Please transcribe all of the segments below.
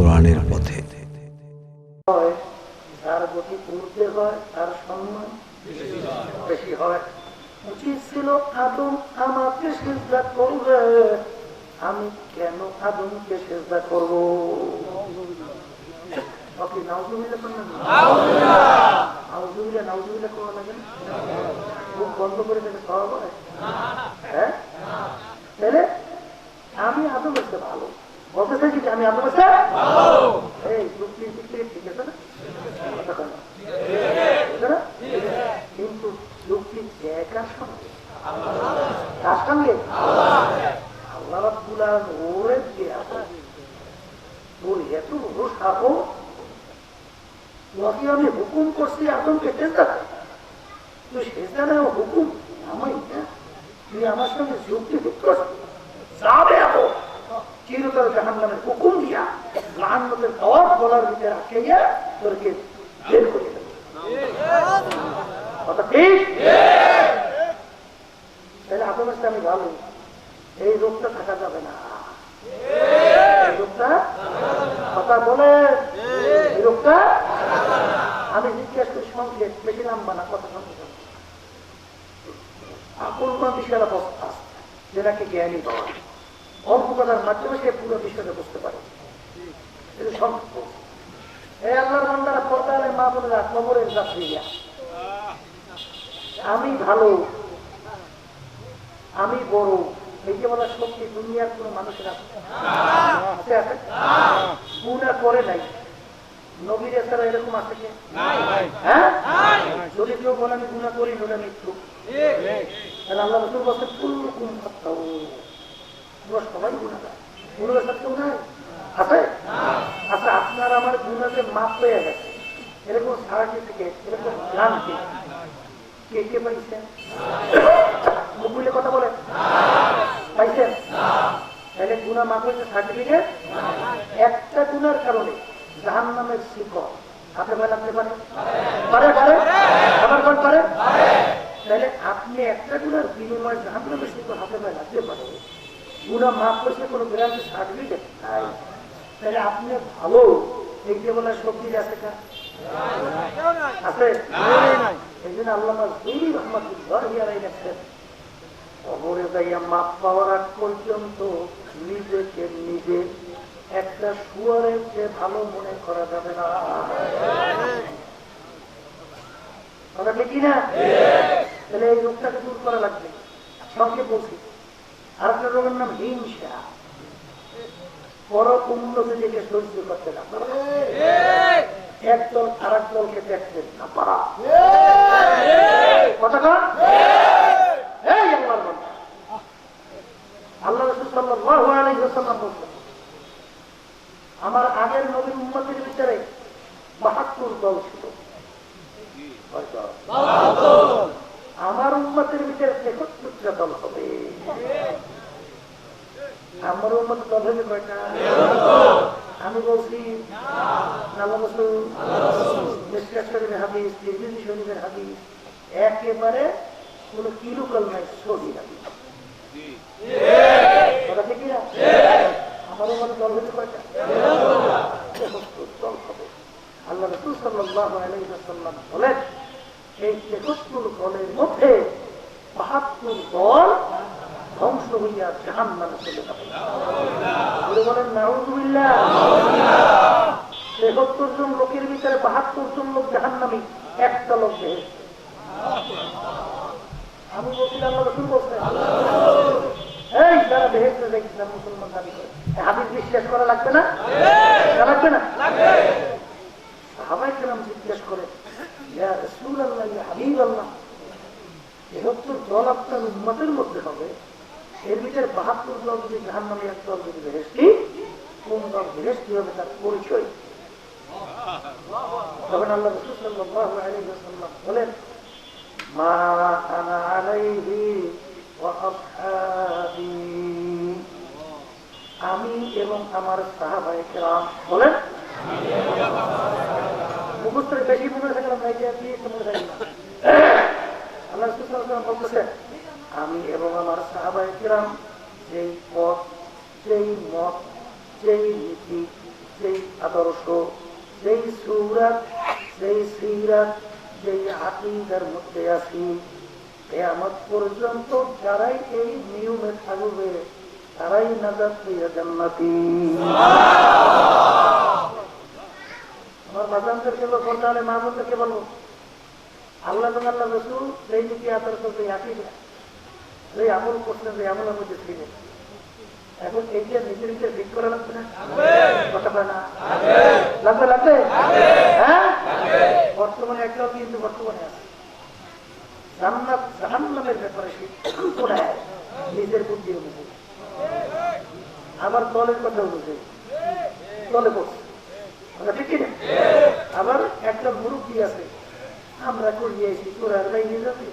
কোরআনের পথে। যার হয়, তার সম্মান বেশি হয়। উচিত ছিল আদম আমাকে সেজদা করবে। আমি কেন আদমকে সেজদা করব? হ্যাঁ? আমি আদম হচ্ছে ভালো। বলতে চাইছি যে আমি আদম হচ্ছে এই যুক্তি যুক্তি ঠিক আছে না? কিন্তু যুক্তি একার সঙ্গে কার সঙ্গে আল্লাহ রাব্বুল ওরে দিয়ে আছে এত সাহস ওকে আমি হুকুম করছি আদমকে চেষ্টা তুই সেটা না হুকুম? আমাই না? তুই আমার সঙ্গে যুক্তি যুক্ত যাবে এত চিরতর জাহান নামের হুকুম দিয়া লাহান্নদের পাওয়ার গলার ভিতরে আটকে তোরকে বের করে তাহলে আপনার আমি ভালো এই রোগটা থাকা যাবে না। কথা বলে রোগটা আমি জিজ্ঞেস করি বেশি কথা বিষয়ের অবস্থা? যেটাকে জ্ঞানী পাওয়া অল্প কথার মাধ্যমে সে পুরো বিষয়টা বুঝতে পারে। এটা সংক্ষেপ এই আল্লাহর বান্দারা পর্দালে মা বোনেরা কবরের যাত্রীরা। আমি ভালো আমি বড় এই যে বলা শক্তি দুনিয়ার কোন মানুষের আছে? গুণা করে নাই। নবীর ছাড়া এরকম আছে কি? হ্যাঁ? যদি কেউ বলে আমি গুণা করি মৃত্যু তাহলে আল্লাহ রসুল বলছে কুল্লুকুম খাত্তাউ তোমরা সবাই গুণাগার গুণাগার সাথে কেউ নাই আছে আচ্ছা আপনার আমার গুণাকে মাপ পেয়ে গেছে এরকম সার্টিফিকেট এরকম গান কি কে পাইছেন বুঝলে কথা বলে পাইছেন তাহলে গুণা মাপ হয়েছে সার্টিফিকেট একটা গুণার কারণে জাহান নামের শিকড় হাতে পায়ে লাগতে পারে পারে পারে আবার কোন পারে তাহলে আপনি একটা গুণার বিনিময়ে জাহান নামের শিকড় হাতে পায়ে লাগতে পারে গুণা মাপ হয়েছে কোনো গ্রামের সার্টিফিকেট? নাই। তাহলে আপনি ভালো এই যে বলে শক্তি আছে কা? আছে? এই জন্য আল্লাহ জুরি রহমতুল্লাহ ইয়ারাই রাখছেন খবরে যাইয়া মাপ পাওয়ার আগ পর্যন্ত নিজেকে নিজে একটা শুয়ারের ভালো মনে করা যাবে না। কথা ঠিক না? তাহলে এই রোগটাকে দূর করা লাগবে। সঙ্গে বলছি আর একটা রোগের নাম হিংসা। বড় উন্নতি থেকে সহ্য করতে না পারা। আর এক দলকে দেখতে না পারা। আল্লাহ রসুল বলছেন, আমার আগের নবীর উম্মতের ভিতরে বাহাত্তর দল ছিল। দল? আমার উন্মতের ভিতরে দল হবে। আমার উন্মত হবে কয়টা? আমি বলছি হাদিস একেবারে কোন কিলুকল নাই ছবি হাদিস কথা ঠিক না আমার উম্মত দল হতে কয়টা তেহত্তর দল হবে আল্লাহ রসুল সাল্লাল্লাহু আলাইহি ওয়াসাল্লাম বলেন এই তেহত্তর দলের মধ্যে বাহাত্তর দল ধ্বংস বলে বলেন, নাউজুবিল্লাহ। তেহত্তর জন লোকের ভিতরে বাহাত্তর জন লোক জাহান নামি একটা লোক বেহেশত। আমি বলছিলাম এই, যারা বেহেস্তে দেখছিলাম মুসলমান দাবি করে। এই বিশ্বাস করা লাগবে না? লাগবে না? সাহাবাই কেরাম জিজ্ঞেস করে রসুল আল্লাহ আল্লাহ তেহত্তর দল আপনার উন্মতের মধ্যে হবে এর বাহাত্তর দল যদি জাহান নামে এক দল যদি বেহেস্তি কোন দল বেহেস্তি হবে তার পরিচয়? তখন আল্লাহ রসুল সাল্লাল্লাহু বলেন আমি এবং আমার সাহাবায়ে কেরাম বলেন মুখস্থরে বেশি মনে থাকলাম আপনি আল্লাহ বলতেছেন আমি এবং আমার সাহাবায়ে কেরাম যেই পথ, যেই মত, যেই নীতি, যেই আদর্শ, যেই সুরাত, যেই সিরাত, যেই আকিদার মধ্যে আছি আমার পর্যন্ত যারাই এই নিয়মে থাকবে, তারাই নাজাত পেয়ে জান্নাতি। আমার বাজানদেরকে বলতে হলে মা বোনদেরকে বলব আল্লাহ আল্লাহ রসুল যেই নীতি আদর্শ, সেই আকিদা। যে আমল করছেন যে আমলের মধ্যে ছিলেন এখন এইটা নিজে নিজে ঠিক করা লাগবে না? কথা বলে না? লাগবে লাগবে? হ্যাঁ? বর্তমানে একটাও কিন্তু বর্তমানে আছে। জান্নাত জাহান্নামের ব্যাপারে সিদ্ধান্ত নেয় নিজের বুদ্ধি অনুযায়ী। আবার দলের কথা অনুযায়ী দলে কথা ঠিক কিনা? আবার একটা মুরব্বী আছে। আমরা করিয়েছি তোরা বাইরে যাবে?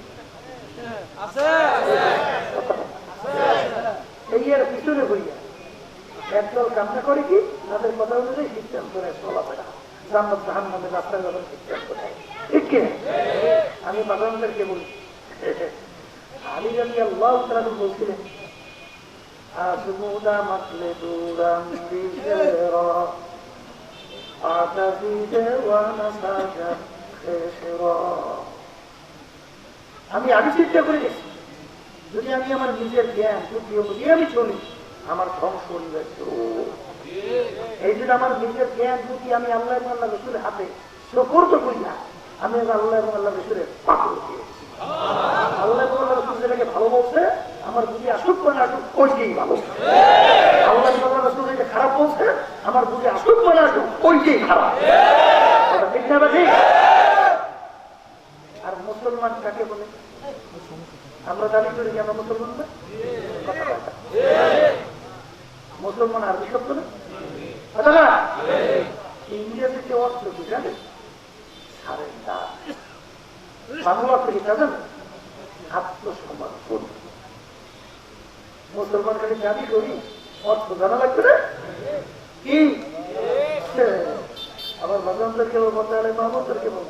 এই এর পিছনে হইয়া একদল কামনা করে কি? তাদের কথা অনুযায়ী সিদ্ধান্ত নেয় চলাফেরা জান্নাত জাহান্নামের রাস্তায় যখন সিদ্ধান্ত ঠিক কি? আমি বাগানদেরকে বলি। আমি যদি আল্লাহ তারা বলছিলেন আজমুদা মাতলে দুরাম বিজেরা আতাবি দেওয়ানা আমি আগে চিন্তা করে গেছি যদি আমি আমার নিজের জ্ঞান, বুদ্ধি অনুযায়ী আমি চলি, আমার ধ্বংস অনিবার্য এই জন্য আমার নিজের জ্ঞান, বুদ্ধি আমি আল্লাহ এবং আল্লাহ রসুলের হাতে সুপর্দ করি না। আমি আল্লাহ এবং আল্লাহ রসুলের পাথর আল্লাহ আল্লাহ রসুল যেটাকে ভালো বলছে, আমার বুদ্ধি আসুক মানে আসুক, ওইটাই ভালো। আল্লাহ আল্লাহ রসুল খারাপ বলছে, আমার বুদ্ধি আসুক মানে আসুক খারাপ। ঠিক না মুসলমান কাকে বলে? আমরা দাবি করি যে আমরা মুসলমান। মুসলমান আরবি শব্দ না? না ইংরেজিতে অর্থ কি সারেন্ডার বাংলা অর্থ কি জানেন? আত্মসমর্পণ মুসলমান খালি দাবি করি? অর্থ জানা লাগবে না? কি? আবার ভগবানদেরকে বলতে হলে মোহাম্মদদেরকে বলব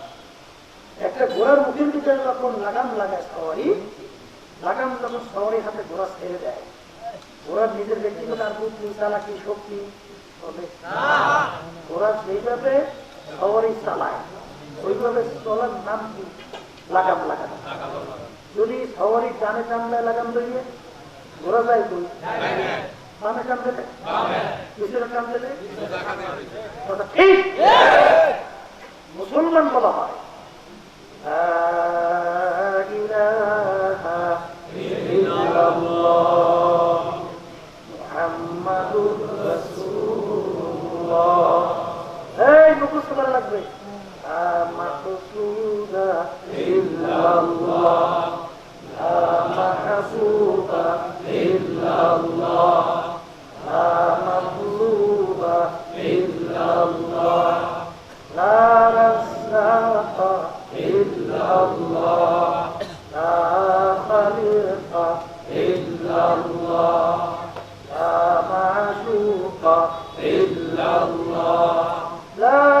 একটা ঘোড়ার মুখের দিকে যখন লাগাম লাগায় সবারই লাগাম যখন সবারই হাতে ঘোড়া ছেড়ে দেয় ঘোড়ার নিজের ব্যক্তিগত আর বুদ্ধি চালাকি শক্তি? ঘোড়া সেইভাবে সবারই চালায়, ওইভাবে চলার নাম কি? লাগাম লাগানো। যদি সবারই টানে টানলায় লাগাম ধরিয়ে ঘোড়া যায় তুই মুসলমান বলা হয়। إلا الله لا رزاق إلا الله. لا خلق إلا الله. لا معشوق إلا الله. لا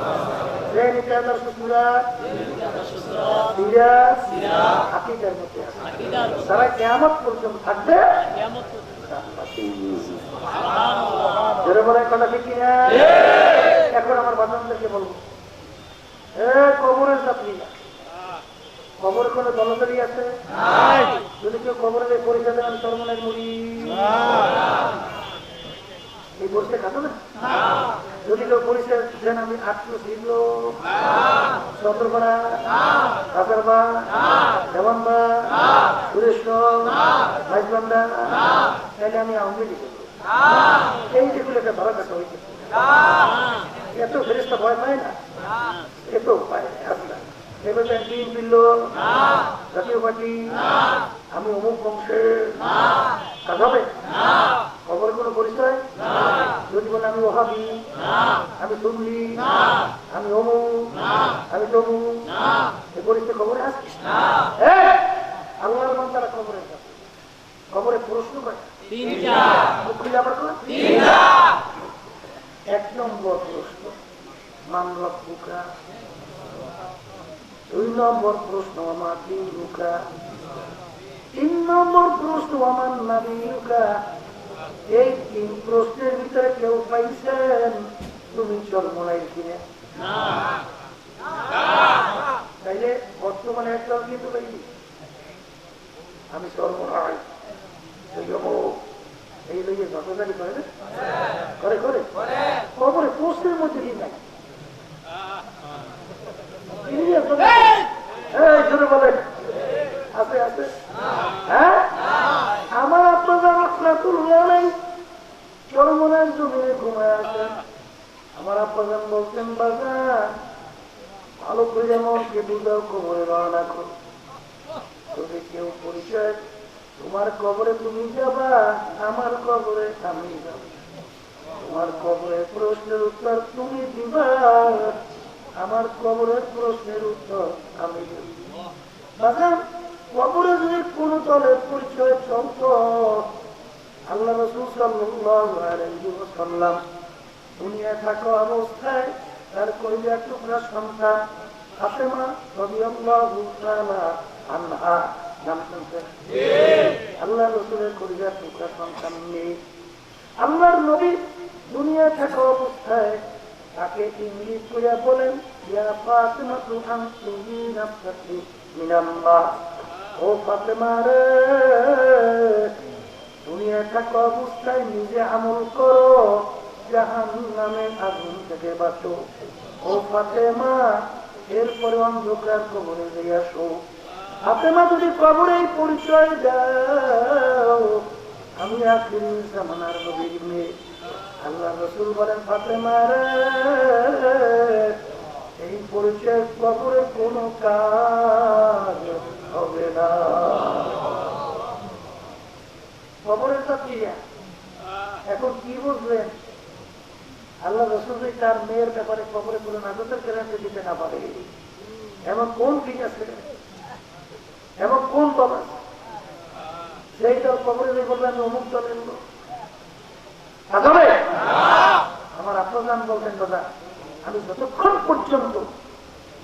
নিতে আল্লাহ রসুলরা আকিদার মধ্যে তারা কেমন পর্যন্ত থাকবে। এখন আমার বান্ধবদেরকে বলব। কবরের যাত্রী কবরে কোনো দলদারি আছে? যদি কেউ কবরের এই পরীক্ষা দেন সর্বনের মুড়ি এই পরীক্ষা খাতো না? কেউ পরীক্ষা দেন আমি আটশো ছিল সতরপাড়া তাহলে আমি আওয়ামী এই হয়েছে। এত ফেরিস্তা ভয় পায় না? এত পায় লোক, জাতীয় পার্টি, আমি অমুক বংশের কাজ হবে খবর কোনো পরিচয় যদি বলে আমি ওহাবি আমি তুমলি আমি অমুক আমি তমু এই পরিচয় খবরে এই, আল্লাহর তারা খবরে খবরে প্রশ্ন করে? এক নম্বর প্রশ্ন মান রব্বুকা? দুই নম্বর প্রশ্ন আমার দিনুকা? তিন নম্বর প্রশ্ন আমার নাবিকা এই তিন প্রশ্নের ভিতরে কেউ পাইছেন? তুমি কিনে তাইলে বর্তমানে কিন্তু পাইনি আমি চর্মনাই। এই লইয়ে যতদারি করে না? করে প্রশ্নের মধ্যে কি নাই? আছে আছে? হ্যাঁ? আমার রহমাতুল্লাহ নাই। চরমনের জমিনে ঘুমায় আছেন আমার আপনাদের বলতেন বাজার ভালো করে যেমন কে বুঝাও খবরে রওনা করো। যদি কেউ পরিচয়, তোমার কবরে তুমি যাবা, আমার কবরে আমি যাব। তোমার কবরের প্রশ্নের উত্তর তুমি দিবা, আমার কবরের প্রশ্নের উত্তর আমি দেব। কবরে যদি কোন দলের পরিচয় চলত আল্লাহ রসুল সাল্লাম দুনিয়া থাকা অবস্থায় তার কইলা টুকরা সন্তান ফাতেমা রাদিয়াল্লাহু আনহা নাম শুনছেন আল্লাহ রসুলের কলিজা টুকরা সন্তান নেই। আল্লাহর নবী দুনিয়া থাকা অবস্থায় তাকে করে বলেন ইয়া ফাতেমা তু আনতুমি নাফসাকি মিনাল্লাহ। ও ফাতেমা রে দুনিয়া থাকা অবস্থায় নিজে আমল করো। জাহান নামে আগুন থেকে বাঁচো। ও ফাতেমা, এরপরে অন্ধকার কবরে দিয়ে আসো। ফাতেমা, যদি কবরে পরিচয় দাও, আমি আখির জামানার নবীর মেয়ে। আল্লাহ রসুল বলেন, ফাতেমা রে, এই পরিচয় কবরে কোনো কাজ হবে না। কবরের তো ক্রিয়া এখন কি বুঝলেন? আল্লাহ রসুল তার মেয়ের ব্যাপারে কবরে কোনো নাজতের গ্যারান্টি দিতে না পারে। এমন কোন ঠিক আছে? এমন কোন সেই দল আমি অমুক আমার আপনার বলতেন, দাদা, আমি যতক্ষণ পর্যন্ত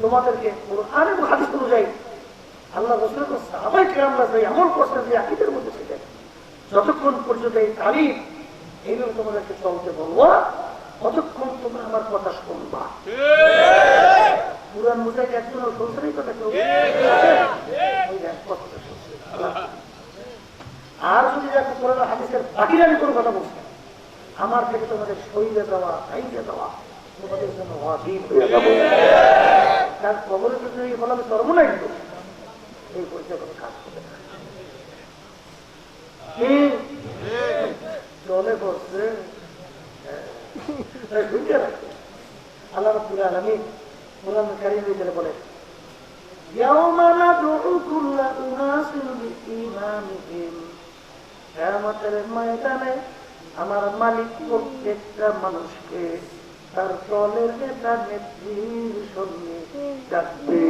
তোমাদেরকে আরে হাদিস অনুযায়ী আল্লাহ রসুলের সাহাবাই কেরামরা আমল করছেন, যে আকিদের মধ্যে যতক্ষণ পর্যন্ত এই তালিম এইভাবে তোমাদেরকে চলতে বলব ততক্ষণ তোমরা আমার কথা শুনবা। পুরান মুজাহিদ একজন শুনছে কথা কেউ। আর যদি দেখো কোরআন হাদিসের বাকির আমি কোনো কথা বলছি, আমার থেকে তোমাদের শরীরে দেওয়া খাইতে দেওয়া, তোমাদের জন্য ওয়াজিব হয়ে যাবে। তার খবরে যদি এই বলা আমি ধর্ম নাই কিন্তু। এই পরিচয় কোনো কাজ করবে না কি? চলে বসছে হ্যাঁ। ঢুকে রাখছে আল্লাহ রাব্বুল আলামিন কোরআন কারীমের ভিতরে বলে يوم ندعو كل أناس بإيمانهم কেয়ামতের ময়দানে আমার মালিক প্রত্যেকটা মানুষকে তার দলের নেতা নেত্রীর সঙ্গে ডাকবে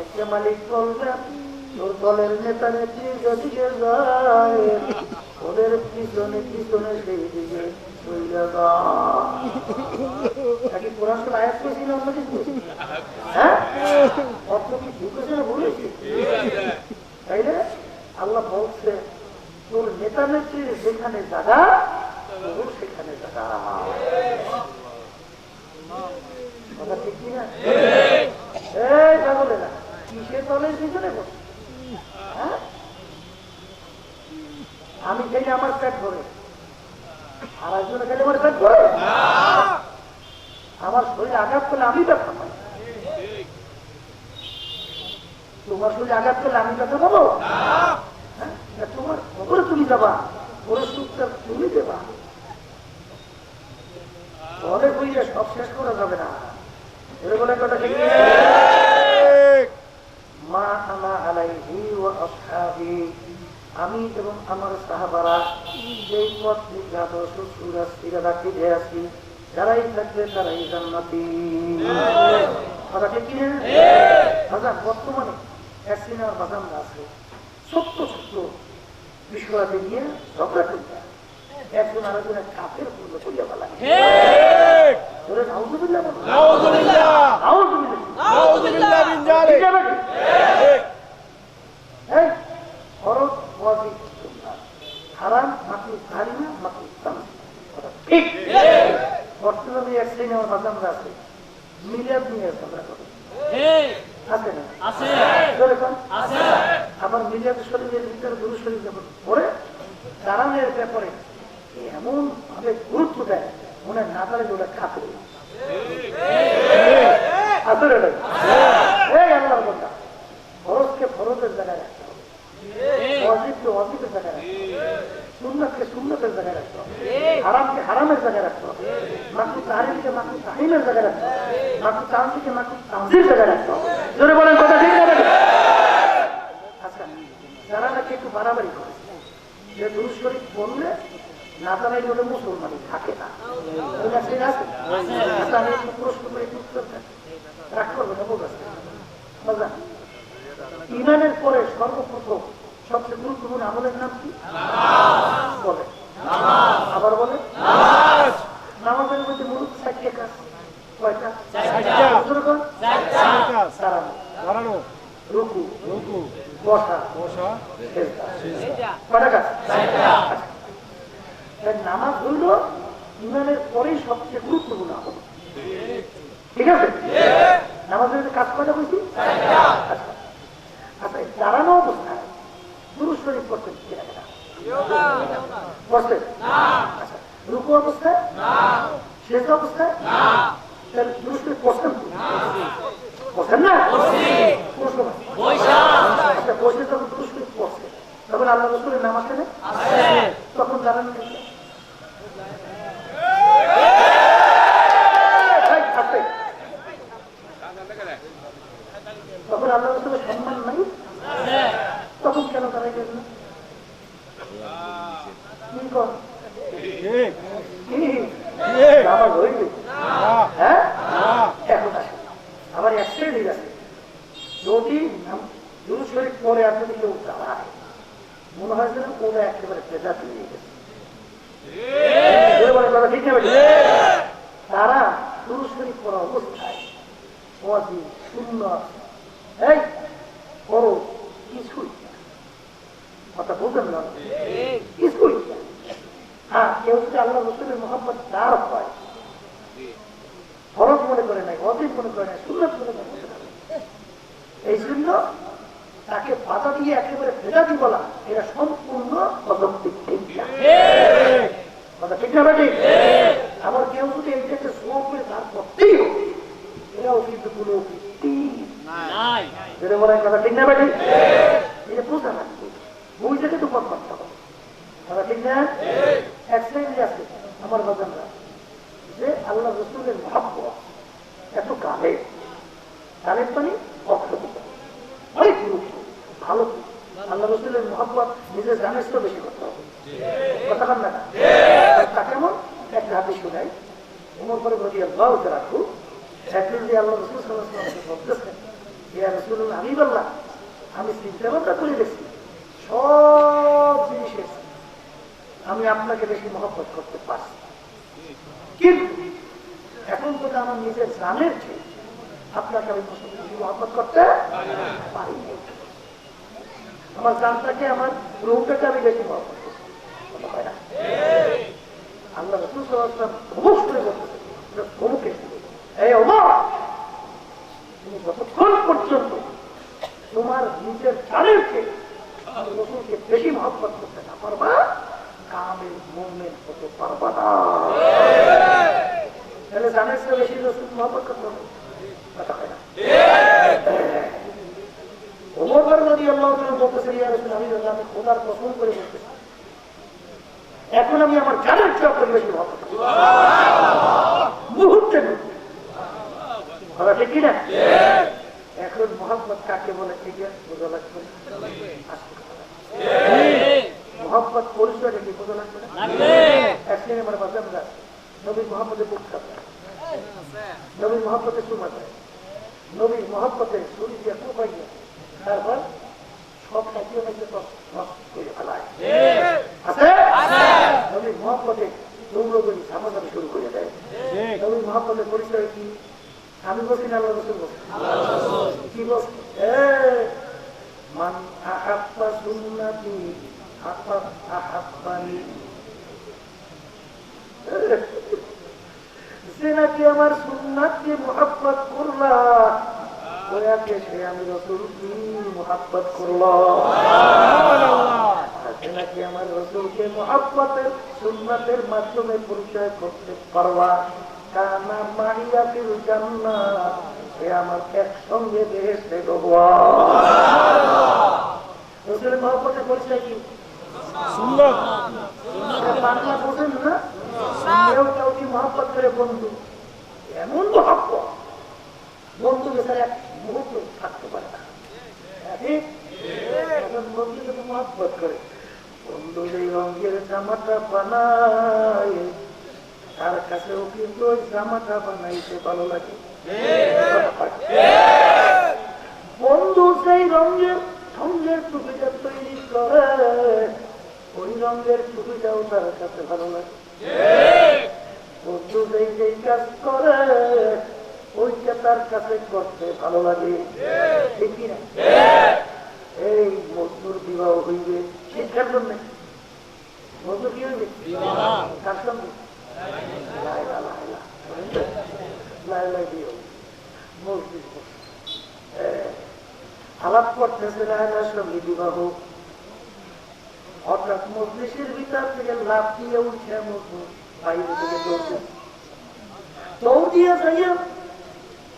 একটা মালিক বলবেন তোর দলের নেতা যায়, ওদের পিছনে পিছনে সেই দিকে হ্যাঁ? অর্থ তাই না? আল্লাহ বলছে, তোর নেতা নেত্রীর যেখানে জায়গা কথা ঠিক কি না এই পাগলেরা কিসের দলের পিছনে বসে হ্যাঁ? আমি খেলে আমার পেট ভরে আর একজনে খেলে আমার পেট ভরে আমার শরীরে আঘাত করলে আমি ব্যথা পাই তোমার শরীরে আঘাত করলে আমি ব্যথা পাবো? হ্যাঁ? তোমার খবরে তুমি যাবা। ওর সুখটা তুমি দেবা। পরে বইলে সব শেষ করা যাবে না। এরকম কথা ঠিক মা আনা আলাইহি ওয়া আসহাবি। আমি এবং আমার সাহাবারা যেই পথ নির্ঘাত সুরা স্থিরে রাখিতে আছি যারাই থাকবে তারাই জান্নাতি। কথা ঠিক কি বর্তমানে সিনেমার বাজান আছে ছোট্ট ছোট্ট বিষয়াতে নিয়ে ঝগড়া করিয়া একজন আরেকজনের কাপের পূর্ণ করিয়া ফেলা ধরে নাউজুবিল্লাহ নাউজুবিল্লাহ ঠিক। আছে নাকি? এই, ফরজ, ওয়াজিব, হারাম, মাকরুহ, তাহরিমা, মাকরুহ, তানজিহ। ঠিক। বর্তমানে এক শ্রেণি আমার বাজানরা আছে। মিলাদ নিয়ে ঝগড়া করে। আছে। না? আবার মিলাদ শরীফের ভিতরে গুরু শরীফ যখন পড়ে, দাঁড়ানোর ব্যাপারে এমন ভাবে গুরুত্ব দেয় মনে না পারে ওটা খাতে আসলে আল্লাহর বন্ধা ফরজকে ফরজের জায়গায় রাখতে হবে। অজিবকে অজিবের জায়গায় রাখতে হবে। সুন্নতকে সুন্নতের জায়গায় রাখতে হবে। হারামকে হারামের জায়গায় রাখতে হবে। মাকু তাহিমের জায়গায় রাখতে হবে। মাকু তাহসিকে মাকু তাহসির জায়গায় রাখতে হবে। জোরে বলেন কথা ঠিক না আচ্ছা যারা নাকি একটু বাড়াবাড়ি করে। যে দুরুজ শরীফ বললে না জানাই ওটা মুসলমানই থাকে না। আমি একটু প্রশ্ন করে। রাগ করবে না বোঝা মজা। ইমানের পরে সর্বপ্রথম সবচেয়ে গুরুত্বপূর্ণ আমলের নাম কি? বলে আবার বলে নামাজের মধ্যে মূলত চারটে কাজ। কয়টা? দাঁড়ানো। রুকু। বসা। সেজদা। কয়টা কাজ। নামাজ হইল ইমানের পরেই সবচেয়ে গুরুত্বপূর্ণ আমল। ঠিক আছে? নামাজের মধ্যে কাজ কয়টা বলছি আচ্ছা। আচ্ছা দাঁড়ানো অবস্থায় পুরুষ শরীফ করতে না। বসতে আচ্ছা রুকু অবস্থায়? শেষ অবস্থায়? তাহলে পুরুষ শরীফ বসতেন তো? বসেন না। আচ্ছা বসে যখন পুরুষ শরীফ তখন আল্লাহ রসুলের তখন নেই। এই, আস্তে। তখন আল্লাহ রসুলের সম্মান নাই তখন কেন দাঁড়াই গেল না কি কর কি? আমার হইবে হ্যাঁ এখন আসে আমার এক শ্রেণি আছে যদি দুরু শরীফ পরে আপনি যদি কেউ দাঁড়ায় মনে হয় যেন ওরা একেবারে পেজা দিয়ে গেছে এর বলে কথা ঠিক না বেঠিক? তারা দুরু শরীফ পড়া অবস্থায় ওয়াজি শূন্য এই করো কিছুই না। কথা বলতেন না কিছুই না। হ্যাঁ কেউ যদি আল্লাহ রসুলের মোহাম্মদ তার হয় ফরজ মনে করে নাই অজিব মনে করে নাই সুন্নত মনে করে এই জন্য তাকে বাধা দিয়ে একেবারে ভেজাতি বলা এটা সম্পূর্ণ অযৌক্তিক ঠিক না। কথা ঠিক না ঠিক আবার কেউ যদি এইটাকে স্লো করে তার করতেই এরাও কিন্তু কোনো ভিত্তি যেটা কথা ঠিক না ঠিক এটা বোঝা লাগবে বই তো পথ করতে হবে কথা ঠিক না? এক শ্রেণি আছে আমার বাজানরা যে আল্লাহ রসুলের মহাব্বত এত গালে গালের পানি অক্ষত অনেক গুরুত্ব ভালো আল্লাহ রসুলের মহাব্বত নিজের জানের তো বেশি করতে হবে। কথা না? তা কেমন? একটা হাতে শোনাই। উমর করে বলি আল্লাহ রাখু একদিন দিয়ে আল্লাহ রসুল সাল্লাহ ইয়া রসুল আমি বললাম, আমি চিন্তা ভাবনা করে দেখছি, সব জিনিস আমি আপনাকে বেশি মহব্বত করতে পারছি কিন্তু এখন তো আমার নিজের গ্রামের ছেলে। আপনাকে আমি মহাপত করতে পারি আমার গ্রামটাকে, আমার রোগটাকে আমি বেশি মহাপত আল্লাহ পর্যন্ত তোমার নিজের বেশি করতে না পারবা, কামের মুভমেন্ট হতে পারবা না। এখন আমি আমার জানার চা পরিবেশ মুহূর্তে ঠিক কিনা এখন মোহাম্মদ কাকে বলে ঠিক বোঝা লাগবে মোহাম্মদ পরিচয় রেখে বোঝা লাগবে না এক শ্রেণি আমার বাজার নবী মোহাম্মদের বুক কাঁপে নবী মোহাম্মদের চুমা দেয় নবী মোহাম্মদের শরীর দিয়ে কোপাইয়া তারপর সব মেঝে নষ্ট করে ফেলায়। আছে? নবী মোহাম্মদে দৌড়গড়ি ঝামাঝামি শুরু করে দেয়। পরিচয় কি? আমি বলছি না আল্লাহ রসুল কি বলছি? এ, মান আহাব্বা সুন্নাতি আহাব আহাব্বানি। সে নাকি আমার সুন্নাতকে মোহাব্বত করলা। ওয়াকে সে আমি রসুল কি মোহাব্বত করল? সে নাকি আমার রসুলকে মোহাব্বতের সুন্নাতের মাধ্যমে পরিচয় করতে পারবা? কানা মারিয়া ফির সে আমার একসঙ্গে বেহেস্তে রসুলের মহব্বতের পরিচয় কি? বাংলা বোঝেন না? কেউ কি করে বন্ধু। এমন মহব্বত। বন্ধু থাকতে পারে না। মহব্বত করে। বন্ধু যেই রঙের জামাটা বানায়, তার কাছেও কিন্তু ওই জামাটা বানাইতে ভালো লাগে। বন্ধু সেই রঙের রঙের টুপিটা তৈরি করে, ওই রঙের টুপিটাও তার কাছে ভালো লাগে। বন্ধু যেই যেই কাজ করে ওইটা তার কাছে করতে ভালো লাগে এই মজদুর বিবাহ হইবে শিক্ষার জন্য মজদুর কি হইবে কার সঙ্গে লাইলা, লাইলা। লাইলা হবে। মসজিদ আলাপ করতেছে লাইলার সঙ্গে বিবাহ হঠাৎ মজলিসের ভিতর থেকে লাভ দিয়ে উঠে বাইরে থেকে দৌড়ছে দৌড়। দিয়ে যাইয়া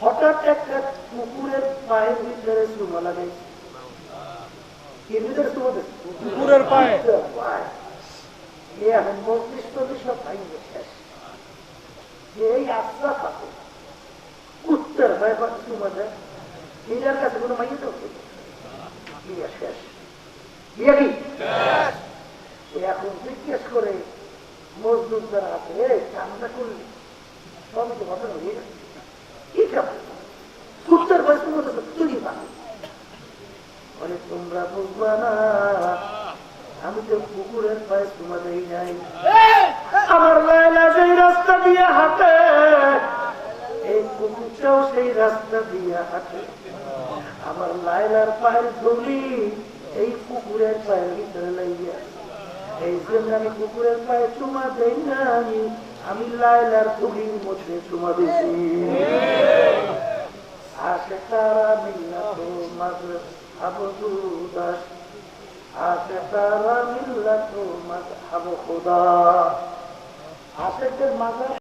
হঠাৎ একটা কুকুরের পায়ের ভিতরে চুমা দিচ্ছে কুকুরের পায়ে। এখন মজলিস সব ভাঙিয়ে শেষ। এই আস্থা থাকে কুত্তার পায়ে পাশে চুমা দেয় এটার কাছে কোনো মাইয়ে তো শেষ। এখন জিজ্ঞেস করে মজদুর যারা আছে কামটা করলি? সবই তো ঘটনা হয়ে গেছে। বলে, তোমরা বুঝবা না, আমি তো কুকুরের পায়ে তোমা দেই নাই। আমার লাইলা সেই রাস্তা দিয়ে হাঁটে, এই কুকুরটাও সেই রাস্তা দিয়ে হাঁটে। আমার লাইলার পায়ের ধুলি এই কুকুরের পায়ের ভিতরে লাগিয়ে এই জন্য আমি কুকুরের পায়ে চুমা দেই না আমি আমি লাইলার ধুলির মধ্যে চুমা দিছি আসে তারা মিল্লাত মাঝে আবদু দাস আসে তারা মিল্লাত মাঝে আবু খুদা আশেকের মাঝে